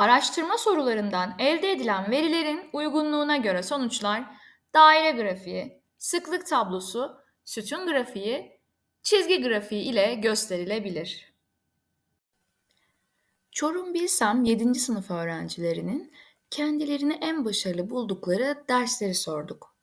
Araştırma sorularından elde edilen verilerin uygunluğuna göre sonuçlar daire grafiği, sıklık tablosu, sütun grafiği, çizgi grafiği ile gösterilebilir. Çorum Bilsem 7. sınıf öğrencilerinin kendilerini en başarılı buldukları dersleri sorduk.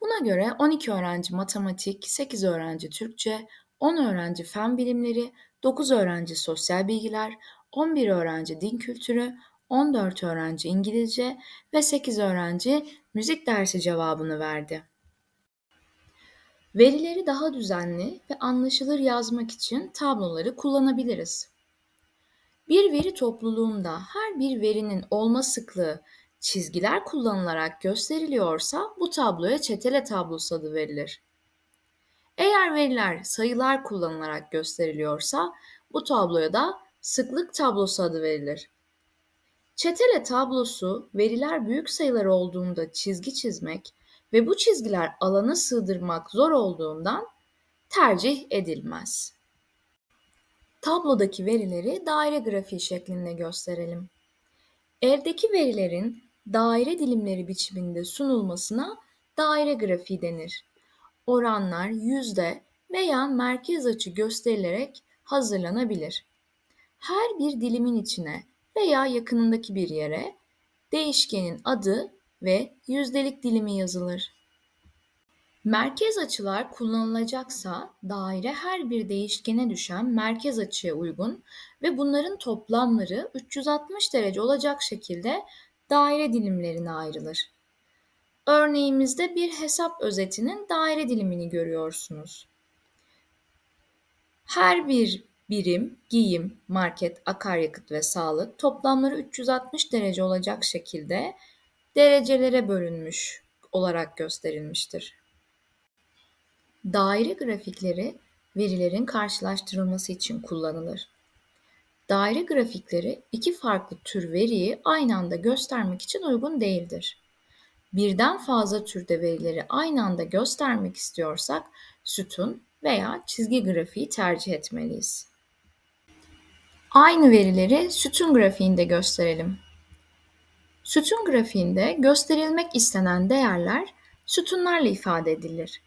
Buna göre 12 öğrenci matematik, 8 öğrenci Türkçe, 10 öğrenci fen bilimleri, 9 öğrenci sosyal bilgiler, 11 öğrenci din kültürü, 14 öğrenci İngilizce ve 8 öğrenci müzik dersi cevabını verdi. Verileri daha düzenli ve anlaşılır yazmak için tabloları kullanabiliriz. Bir veri topluluğunda her bir verinin olma sıklığı çizgiler kullanılarak gösteriliyorsa bu tabloya çetele tablosu adı verilir. Eğer veriler sayılar kullanılarak gösteriliyorsa bu tabloya da sıklık tablosu adı verilir. Çetele tablosu veriler büyük sayılar olduğunda çizgi çizmek ve bu çizgiler alana sığdırmak zor olduğundan tercih edilmez. Tablodaki verileri daire grafiği şeklinde gösterelim. Eldeki verilerin daire dilimleri biçiminde sunulmasına daire grafiği denir. Oranlar yüzde veya merkez açı gösterilerek hazırlanabilir. Her bir dilimin içine veya yakınındaki bir yere değişkenin adı ve yüzdelik dilimi yazılır. Merkez açılar kullanılacaksa daire her bir değişkene düşen merkez açıya uygun ve bunların toplamları 360 derece olacak şekilde daire dilimlerine ayrılır. Örneğimizde bir hesap özetinin daire dilimini görüyorsunuz. Her bir birim, giyim, market, akaryakıt ve sağlık toplamları 360 derece olacak şekilde derecelere bölünmüş olarak gösterilmiştir. Daire grafikleri verilerin karşılaştırılması için kullanılır. Daire grafikleri iki farklı tür veriyi aynı anda göstermek için uygun değildir. Birden fazla türde verileri aynı anda göstermek istiyorsak sütun veya çizgi grafiği tercih etmeliyiz. Aynı verileri sütun grafiğinde gösterelim. Sütun grafiğinde gösterilmek istenen değerler sütunlarla ifade edilir.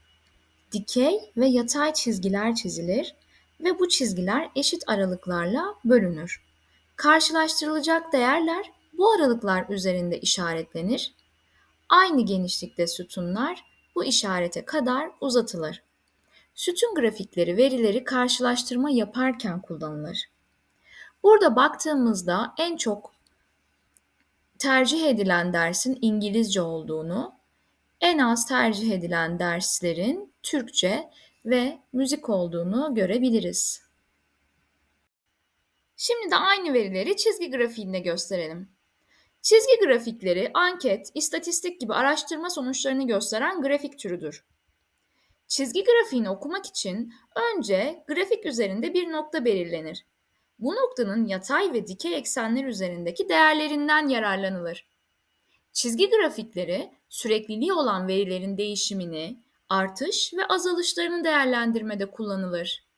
Dikey ve yatay çizgiler çizilir ve bu çizgiler eşit aralıklarla bölünür. Karşılaştırılacak değerler bu aralıklar üzerinde işaretlenir. Aynı genişlikte sütunlar bu işarete kadar uzatılır. Sütun grafikleri verileri karşılaştırma yaparken kullanılır. Burada baktığımızda en çok tercih edilen dersin İngilizce olduğunu, en az tercih edilen derslerin Türkçe ve müzik olduğunu görebiliriz. Şimdi de aynı verileri çizgi grafiğinde gösterelim. Çizgi grafikleri anket, istatistik gibi araştırma sonuçlarını gösteren grafik türüdür. Çizgi grafiğini okumak için önce grafik üzerinde bir nokta belirlenir. Bu noktanın yatay ve dikey eksenler üzerindeki değerlerinden yararlanılır. Çizgi grafikleri sürekliliği olan verilerin değişimini, artış ve azalışlarını değerlendirmede kullanılır.